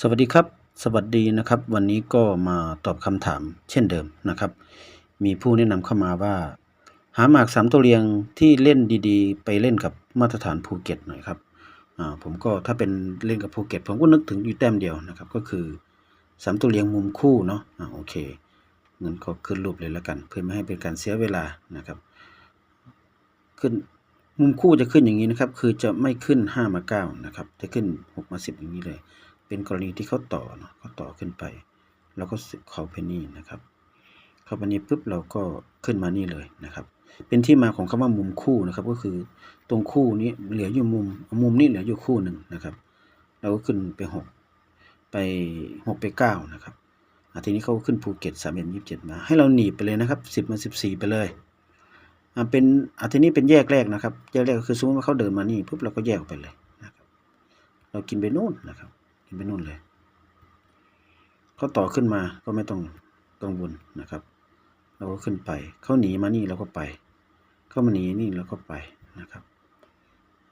สวัสดีครับ สวัสดีนะครับ วันนี้ก็มาตอบคำถามเช่นเดิมนะครับ มีผู้แนะนำเข้ามาว่า หาหมากสามตัวเรียงที่เล่นดีๆ ไปเล่นกับมาตรฐานภูเก็ตหน่อยครับผมก็ถ้าเป็นเล่นกับภูเก็ต ผมก็นึกถึงอยู่แต้มเดียวนะครับ ก็คือสามตัวเรียงมุมคู่เนาะอ่าโอเคเงินก็ขึ้นรูปเลยแล้วกัน เพื่อไม่ให้เป็นการเสียเวลานะครับขึ้นมุมคู่จะขึ้นอย่างนี้นะครับ คือจะไม่ขึ้นห้ามาเก้านะครับจะขึ้นหกมาสิบอย่างนี้เลย เป็นกรณีที่เขาต่อเนาะเขาต่อขึ้นไป แล้วก็เข้าไปนี่นะครับ เข้าไปนี่ปุ๊บเราก็ขึ้นมานี่เลยนะครับ เป็นที่มาของคำว่ามุมคู่นะครับ ก็คือตรงคู่นี้เหลืออยู่มุม มุมนี้เหลืออยู่คู่หนึ่งนะครับ เราก็ขึ้นไปหกไปหกไปเก้านะครับอทีนี้เขาขึ้นภูเก็ตสามเอ็ดยี่สิบเจ็ดมา ให้เราหนีบไปเลยนะครับสิบมาสิบสี่ไปเลยอะเป็นอะทีนี้เป็นแยกแรกนะครับ แยกแรกก็คือสมมติว่าเขาเดินมานี่ปุ๊บเราก็แยกไปเลยนะครับ เรากินไปนู่นนะครับ กินไปนู่นเลยเขาต่อขึ้นมาก็ไม่ต้องกังวลนะครับ เราก็ขึ้นไป เขาหนีมานี่เราก็ไป เขามาหนีนี่เราก็ไปนะครับ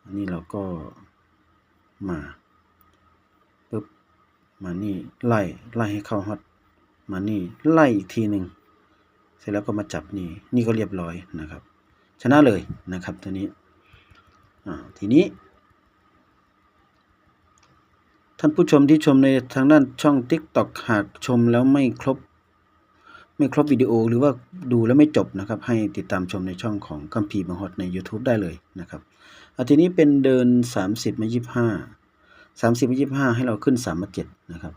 อันนี้เราก็มาปุ๊บมานี่ไล่ไล่ให้เข้าฮอตมานี่ไล่อีกทีหนึ่งเสร็จแล้วก็มาจับนี่นี่ก็เรียบร้อยนะครับ ชนะเลยนะครับตัวนี้อ่าทีนี้ ท่านผู้ชมที่ชมในทางด้านช่อง TikTok หากชมแล้วไม่ครบ ไม่ครบวิดีโอหรือว่าดูแล้วไม่จบนะครับ ให้ติดตามชมในช่องของคัมภีร์บังฮอดใน YouTube ได้เลยนะครับอาทีนี้เป็นเดิน 30มา25 30มา25 ให้เราขึ้น3มา7นะครับ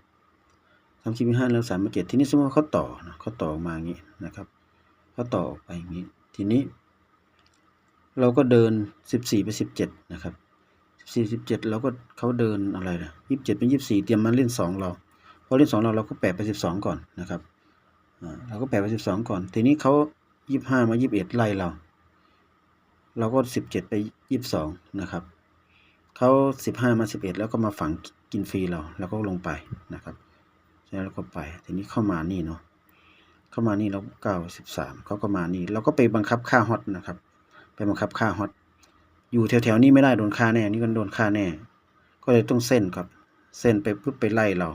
30มา5แล้ว3มา7ทีนี้สมมติว่าเขาต่อนะเขาต่อมาอย่างนี้นะครับเขาต่อออกไปอย่างนี้ ทีนี้ เราก็เดิน 14ไป17นะครับ สี่สิบเจ็ดเราก็เขาเดินอะไรนะยี่สิบเจ็ดเป็นยี่สิบสี่เตรียมมาเล่นสองเราพอเล่นสองเราเราก็แปะไปสิบสองก่อนนะครับเราก็แปะไปสิบสองก่อน ทีนี้เขายี่บห้ามายี่สิบเอ็ดไล่เรา เราก็สิบเจ็ดไปยี่สิบสองนะครับเขาสิบห้ามาสิบเอ็ดแล้วก็มาฝังกินฟรีเราแล้วก็ลงไปนะครับแล้วก็ไปทีนี้เข้ามานี่เนาะเข้ามานี่เราเก้าสิบสามเขาก็มานี่ เราก็ไปบังคับค่าฮอตนะครับ ไปบังคับค่าฮอต อยู่แถวๆนี้ไม่ได้โดนฆ่าแน่ นี่ก็โดนฆ่าแน่ ก็เลยต้องเส้นครับ เส้นไปปุ๊บไปไล่เรา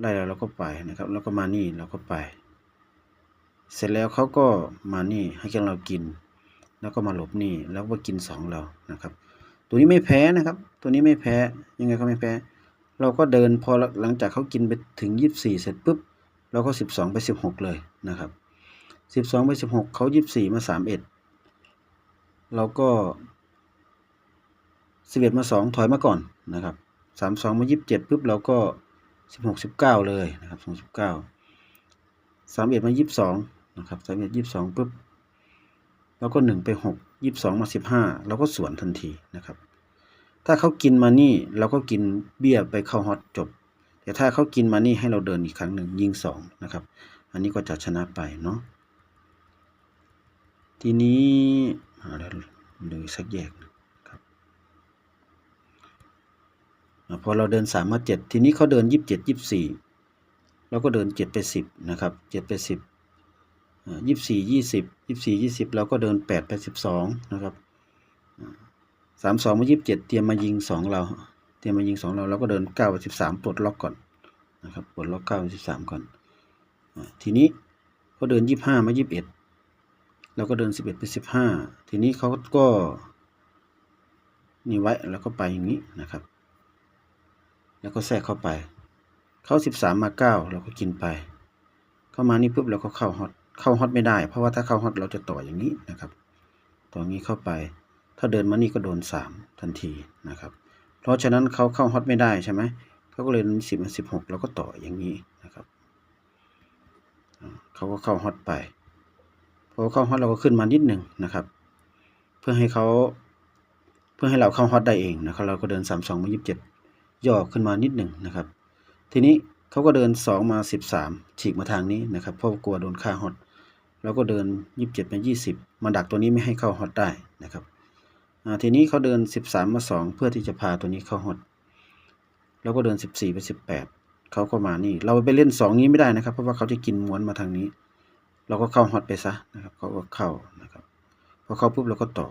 ไล่เราเราก็ไปนะครับ แล้วก็มานี่เราก็ไป เสร็จแล้วเขาก็มานี่ให้แกเรากิน แล้วก็มาหลบนี่แล้วก็กินสองเรานะครับ ตัวนี้ไม่แพ้นะครับ ตัวนี้ไม่แพ้ยังไงก็ไม่แพ้ เราก็เดินพอหลังจากเขากินไปถึงยี่สิบสี่เสร็จปุ๊บเราก็สิบสองไปสิบหกเลยนะครับสิบสองไปสิบหกเขายี่สิบสี่มาสาม เราก็สิบเอ็ดมาสองถอยมาก่อนนะครับสามสองมายี่สิบเจ็ดปุ๊บเราก็สิบหกสิบเก้าเลยนะครับสองสิบเก้าสามเอ็ดมายี่สิบสองนะครับสามเอ็ดยี่สิบสองปุ๊บเราก็หนึ่งไปหกยี่สิบสองมาสิบห้าเราก็สวนทันทีนะครับ ถ้าเขากินมานี่เราก็กินเบี้ยไปเข้าฮอตจบ แต่ถ้าเขากินมานี่ให้เราเดินอีกครั้งหนึ่งยิงสองนะครับ อันนี้ก็จะชนะไปเนาะทีนี้ อ่าเดี๋ยวดูอีกสักแยกนะครับพอเราเดินสามมาเจ็ดทีนี้เขาเดินยี่สิบเจ็ดยี่สิบสี่เราก็เดินเจ็ดไปสิบนะครับเจ็ดไปสิบยี่สิบสี่ยี่สิบยี่สิบสี่ยี่สิบเราก็เดินแปดไปสิบสองนะครับสามสองมายี่สิบเจ็ดเตรียมมายิงสองเรา เตรียมมายิงสองเราเราก็เดินเก้าไปสิบสามปลดล็อกก่อนนะครับปลดล็อกเก้าไปสิบสามก่อนทีนี้เขาเดินยี่สิบห้ามายี่สิบเอ็ด เราก็เดินสิบเอ็ดไปสิบห้าทีนี้เขาก็นี่ไว้แล้วก็ไปอย่างนี้นะครับ แล้วก็แทรกเข้าไป เข้าสิบสามมาเก้าเราก็กินไป เข้ามานี่ปุ๊บเราก็เข้าฮอตเข้าฮอตไม่ได้ เพราะว่าถ้าเข้าฮอตเราจะต่ออย่างนี้นะครับต่ออย่างนี้เข้าไป ถ้าเดินมานี่ก็โดนสามทันทีนะครับ เพราะฉะนั้นเขาเข้าฮอตไม่ได้ใช่ไหมเขาก็เลยสิบมาสิบหกเราก็ต่ออย่างนี้นะครับเขาก็เข้าฮอตไป อเข้าฮอตเราก็ขึ้นมานิดหนึ่งนะครับ เพื่อให้เขาเพื่อให้เราเข้าฮอตได้เองนะครับ เราก็เดินสามสองมายี่สิบเจ็ดย่อขึ้นมานิดหนึ่งนะครับ ทีนี้เขาก็เดินสองมาสิบสามฉีกมาทางนี้นะครับเพราะกลัวโดนฆ่าฮอตเราก็เดินยี่สิบเจ็ดมายี่สิบมาดักตัวนี้ไม่ให้เข้าฮอตได้นะครับทีนี้เขาเดินสิบสามมาสองเพื่อที่จะพาตัวนี้เข้าฮอตเราก็เดินสิบสี่ไปสิบแปดเขาก็มานี่ เราไปเล่นสองนี้ไม่ได้นะครับ เพราะว่าเขาจะกินม้วนมาทางนี้ เราก็เข้าฮอตไปซะนะครับเขาก็เข้านะครับพอเข้าปุ๊บเราก็ต่อ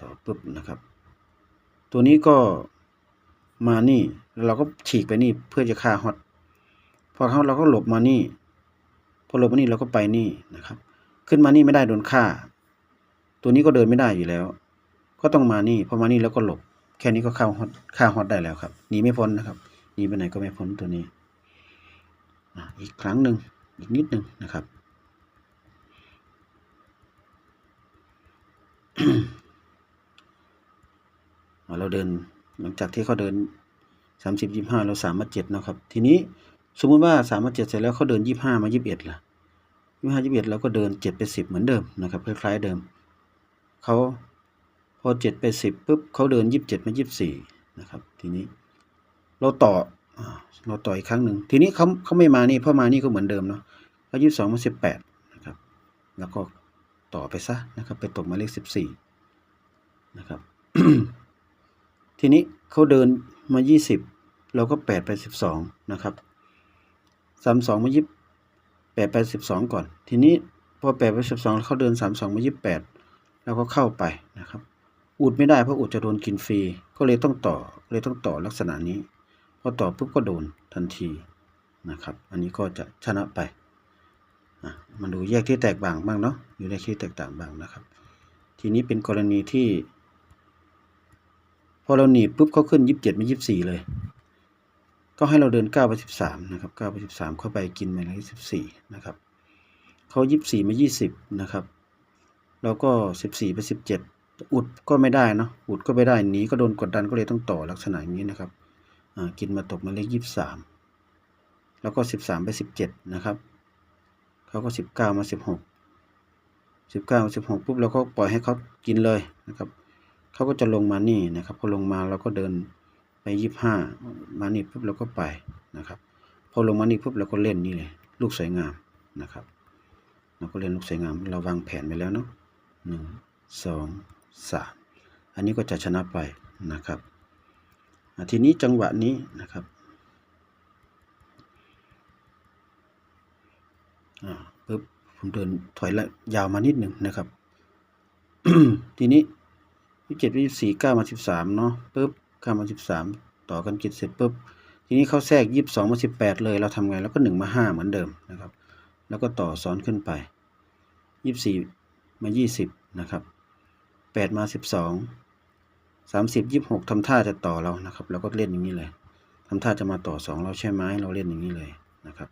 ต่อปุ๊บนะครับ ตัวนี้ก็มานี่แล้วเราก็ฉีกไปนี่เพื่อจะฆ่าฮอตพอเขาเราก็หลบมานี่ พอหลบมานี่เราก็ไปนี่นะครับ ขึ้นมานี่ไม่ได้โดนฆ่า ตัวนี้ก็เดินไม่ได้อยู่แล้ว ก็ต้องมานี่พอมานี่แล้วก็หลบ แค่นี้ก็เข้าฮอตฆ่าฮอตได้แล้วครับหนีไม่พ้นนะครับหนีไปไหนก็ไม่พ้นตัวนี้อีกครั้งหนึ่ง อีกนิดหนึ่งนะครับ เราเดินหลังจากที่เขาเดินสามสิบยี่ห้าเราสามมาเจ็ดนะครับ ทีนี้สมมุติว่าสามมาเจ็ดเสร็จแล้วเขาเดินยี่ห้ามายี่สิบเอ็ดล่ะยี่ห้ายี่สิบเอ็ดเราก็เดินเจ็ดไปสิบเหมือนเดิมนะครับคล้ายๆเดิมเขาพอเจ็ดไปสิบปุ๊บเขาเดินยี่สิบเจ็ดมายี่สิบสี่นะครับ ทีนี้ เราต่อ เราต่ออีกครั้งหนึ่ง ทีนี้เขาเขาไม่มานี่เพราะมานี่ก็เหมือนเดิมเนาะเขายี่สิบสองมาสิบแปดนะครับ แล้วก็ต่อไปซะนะครับ ไปตกหมายเลขสิบสี่นะครับ ทีนี้เขาเดินมายี่สิบเราก็แปดไปสิบสองนะครับสามสองมายิบแปดไปสิบสองก่อน ทีนี้พอแปดไปสิบสองเขาเดินสามสองมายิบแปดเราก็เข้าไปนะครับ อุดไม่ได้เพราะอุดจะโดนกินฟรี ก็เลยต้องต่อเลยต้องต่อลักษณะนี้ อต่อปุ๊บก็โดนทันทีนะครับ อันนี้ก็จะชนะไปะมาดูแยกที่แตกต่างบ้างเนาะอยู่ในที่แตกต่างบ้างนะครับ ทีนี้เป็นกรณีที่ พอเราหนีปุ๊บเขาขึ้นยี่สิบเจ็ดมายี่สิบสี่เลย ก็ให้เราเดินเก้าไปสิบสามนะครับเก้าไปสิบสามเข้าไปกินไปเลยสิบสี่นะครับเขายี่สิบสี่มายี่สิบนะครับเราก็สิบสี่ไปสิบเจ็ดอุดก็ไม่ได้เนาะอุดก็ไม่ได้หนีก็โดนกดดันก็เลยต้องต่อลักษณะอย่างนี้นะครับ กินมาตกมาเลขยี่สิบสามแล้วก็สิบสามไปสิบเจ็ดนะครับเขาก็สิบเก้ามาสิบหกสิบเก้าสิบหกปุ๊บเราก็ปล่อยให้เขากินเลยนะครับเขาก็จะลงมานี่นะครับพอลงมาเราก็เดินไปยี่บห้ามานี่ปุ๊บเราก็ไปนะครับพอลงมานี่ปุ๊บเราก็เล่นนี่เลยลูกสวยงามนะครับ เราก็เล่นลูกสวยงาม เราวางแผนไปแล้วเนาะหนึ่งสองสามอันนี้ก็จะชนะไปนะครับ ทีนี้จังหวะนี้นะครับปุ๊บผมเดินถอยละยาวมานิดหนึ่งนะครับ ทีนี้ยี่สิเจ็ดยี่สิบสี่เก้ามาสิบสามเนาะปุ๊บเก้ามาสิบสามต่อกันกิจเสร็จปุ๊บทีนี้เขาแทรกยี่สิบสองมาสิบแปดเลยเราทำไงแล้วก็หนึ่งมาห้าเหมือนเดิมนะครับ แล้วก็ต่อซ้อนขึ้นไปยี่สิบสี่มายี่สิบนะครับแปดมาสิบสอง สามสิบยี่สิบหกทำท่าจะต่อเรานะครับเราก็เล่นอย่างนี้เลยทำท่าจะมาต่อสองเราใช่ไหมเราเล่นอย่างนี้เลยนะครับ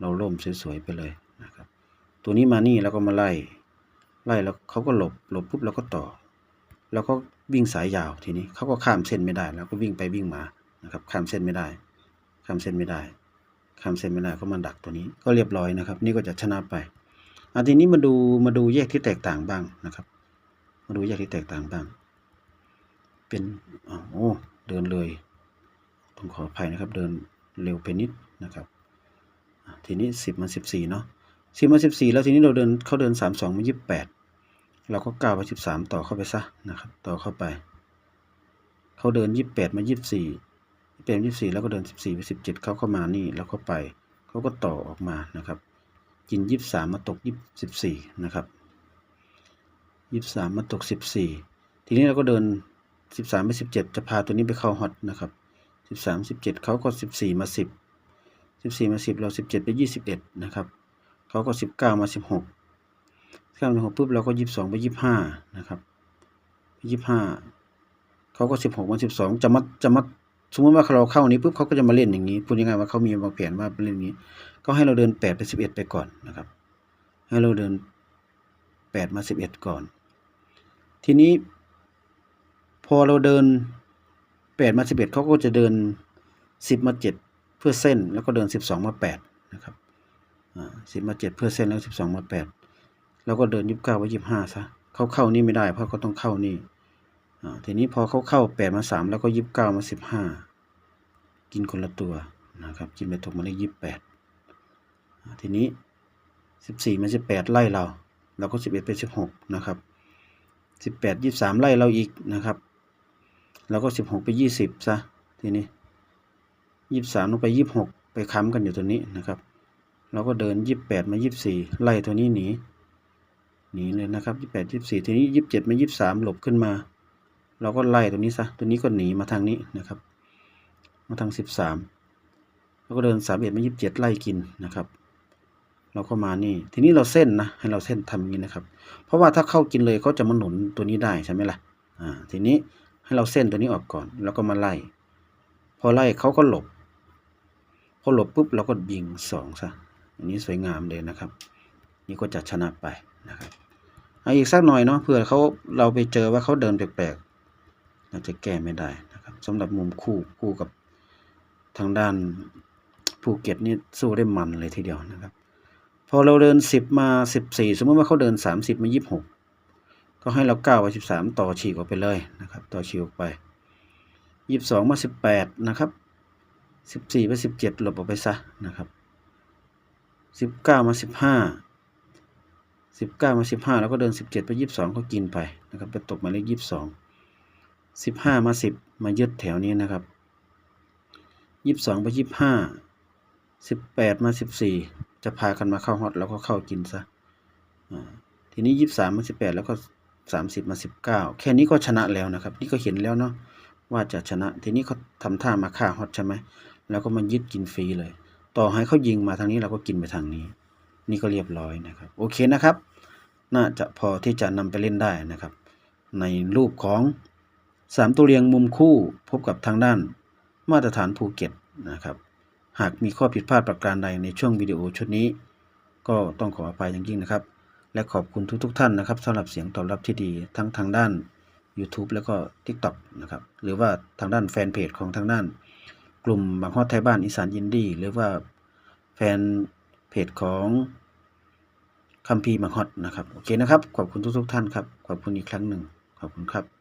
เราล่มสวยๆไปเลยนะครับ ตัวนี้มานี่แล้วก็มาไล่ ไล่แล้วเขาก็หลบหลบปุ๊บเราก็ต่อแล้วก็วิ่งสายยาวทีนี้เขาก็ข้ามเส้นไม่ได้แล้วก็วิ่งไปวิ่งมานะครับ ข้ามเส้นไม่ได้ ข้ามเส้นไม่ได้ข้ามเส้นไม่ได้ก็มาดักตัวนี้ก็เรียบร้อยนะครับ นี่ก็จะชนะไปอาทีนี้มาดูมาดูแยกที่แตกต่างบ้างนะครับ มาดูแยกที่แตกต่างบ้าง เป็นโอ้เดินเลยต้องขออภัยนะครับ เดินเร็วไปนิดนะครับ ทีนี้สิบมาสิบสี่เนาะสิบมาสิบสี่แล้วทีนี้เราเดินเขาเดินสามสองมายี่สิบแปดเราก็ก้าวไปสิบสามต่อเข้าไปซะนะครับ ต่อเข้าไป เขาเดินยี่สิบแปดมายี่สิบสี่เป็นยี่สิบสี่แล้วก็เดินสิบสี่ไปสิบเจ็ดเขาเข้ามานี่แล้วก็ไป เขาก็ต่อออกมานะครับ กินยี่สามมาตกยี่สิบสี่นะครับยี่สามมาตกสิบสี่ทีนี้เราก็เดิน สิบสามไปสิบเจ็ดจะพาตัวนี้ไปเข้าฮอตนะครับสิบสามสิบเจ็ดเขาก็สิบสี่มาสิบสิบสี่มาสิบเราสิบเจ็ดไปยี่สิบเอ็ดนะครับเขาก็สิบเก้ามาสิบหกข้าสิบหกปุ๊บเราก็ยี่สิบสองไปยี่สิบห้านะครับยี่สิบห้าเขาก็สิบหกมาสิบสองจะมาจะมาสมมติว่าเราเข้านี้ปุ๊บเขาก็จะมาเล่นอย่างนี้พูดง่ายๆว่าเขามีวางแผนว่าเล่นนี้ ก็ให้เราเดินแปดไปสิบเอ็ดไปก่อนนะครับ ให้เราเดินแปดมาสิบเอ็ดก่อน ทีนี้ พอเราเดินแปดมาสิบเอ็ดเขาก็จะเดินสิบมาเจ็ดเพื่อเส้นแล้วก็เดินสิบสองมาแปดนะครับสิบมาเจ็ดเพื่อเส้นแล้วสิบสองมาแปดแล้วก็เดินยี่สิบเก้าไว้ยี่สิบห้าซะเขาเข้านี่ไม่ได้เพราะเขาต้องเข้านี่ทีนี้พอเขาเข้าแปดมาสามแล้วก็ยี่สิบเก้ามาสิบห้ากินคนละตัวนะครับกินไปตกมาเลขยี่สิบแปดทีนี้สิบสี่มาสิบแปดไล่เรา เราก็สิบเอ็ดไปสิบหกนะครับสิบแปดยี่สามไล่เราอีกนะครับ แล้วก็สิบหกไปยี่สิบซะทีนี้ยี่สามลงไปยี่หกไปค้ำกันอยู่ตัวนี้นะครับเราก็เดินยี่แปดมายี่สี่ไล่ตัวนี้หนีหนีเลยนะครับยี่แปดยี่สี่ทีนี้ยี่เจ็ดมายี่สามหลบขึ้นมา เราก็ไล่ตัวนี้ซะตัวนี้ก็หนีมาทางนี้นะครับ มาทางสิบสามแล้วก็เดินสามเอ็ดมายี่เจ็ดไล่กินนะครับ เราก็มานี่ ทีนี้เราเส้นนะให้เราเส้นทำอย่างนี้นะครับ เพราะว่าถ้าเข้ากินเลยเขาจะมาหนุนตัวนี้ได้ใช่ไหมล่ะอ่าทีนี้ ให้เราเส้นตัวนี้ออกก่อน แล้วก็มาไล่ พอไล่เขาก็หลบ พอหลบปุ๊บเราก็ยิงสองซะอันนี้สวยงามเลยนะครับ นี่ก็จะชนะไปนะครับเอาอีกสักหน่อยเนาะเผื่อเขาเราไปเจอว่าเขาเดินแปลกๆเราจะแก้ไม่ได้นะครับสำหรับมุมคู่คู่กับทางด้านภูเก็ตนี่สู้ได้มันเลยทีเดียวนะครับ พอเราเดินสิบมาสิบสี่สมมติว่าเขาเดินสามสิบมายี่สิบห ก็ให้เราเก้าไปสิบสามต่อฉีกออกไปเลยนะครับ ต่อฉีกออกไปยี่สิบสองมาสิบแปดนะครับสิบสี่ไปสิบเจ็ดหลบออกไปซะนะครับสิบเก้ามาสิบห้าสิบเก้ามาสิบห้าแล้วก็เดินสิบเจ็ดไปยี่สิบสองก็กินไปนะครับไปตกหมายเลขยี่สิบสองสิบห้ามาสิบมายึดแถวนี้นะครับยี่สิบสองไปยี่สิบห้าสิบแปดมาสิบสี่จะพากันมาเข้าฮอตแล้วก็เข้ากินซะทีนี้ยี่สิบสามมาสิบแปดแล้วก็ สามสิบมาสิบเก้าแค่นี้ก็ชนะแล้วนะครับ นี่ก็เห็นแล้วเนาะว่าจะชนะ ทีนี้เขาทำท่ามาฆ่าฮอตใช่ไหมแล้วก็มายึดกินฟรีเลย ต่อให้เขายิงมาทางนี้เราก็กินไปทางนี้ นี่ก็เรียบร้อยนะครับ โอเคนะครับ น่าจะพอที่จะนำไปเล่นได้นะครับ ในรูปของสามตัวเรียงมุมคู่พบกับทางด้านมาตรฐานภูเก็ตนะครับ หากมีข้อผิดพลาดประการใดในช่วงวิดีโอชุดนี้ ก็ต้องขออภัยอย่างยิ่งนะครับ และขอบคุณทุกๆทท่านนะครับสำหรับเสียงตอบรับที่ดีทั้งทางด้าน YouTube แล้วก็ TikTok นะครับหรือว่าทางด้านแฟนเพจของทางด้าน กลุ่มบางฮอดไทยบ้านอีสานยินดีหรือว่าแฟนเพจของคัมพีบางฮอดนะครับโอเคนะครับขอบคุณทุกๆท่านครับขอบคุณอีกครั้งหนึ่งขอบคุณครับ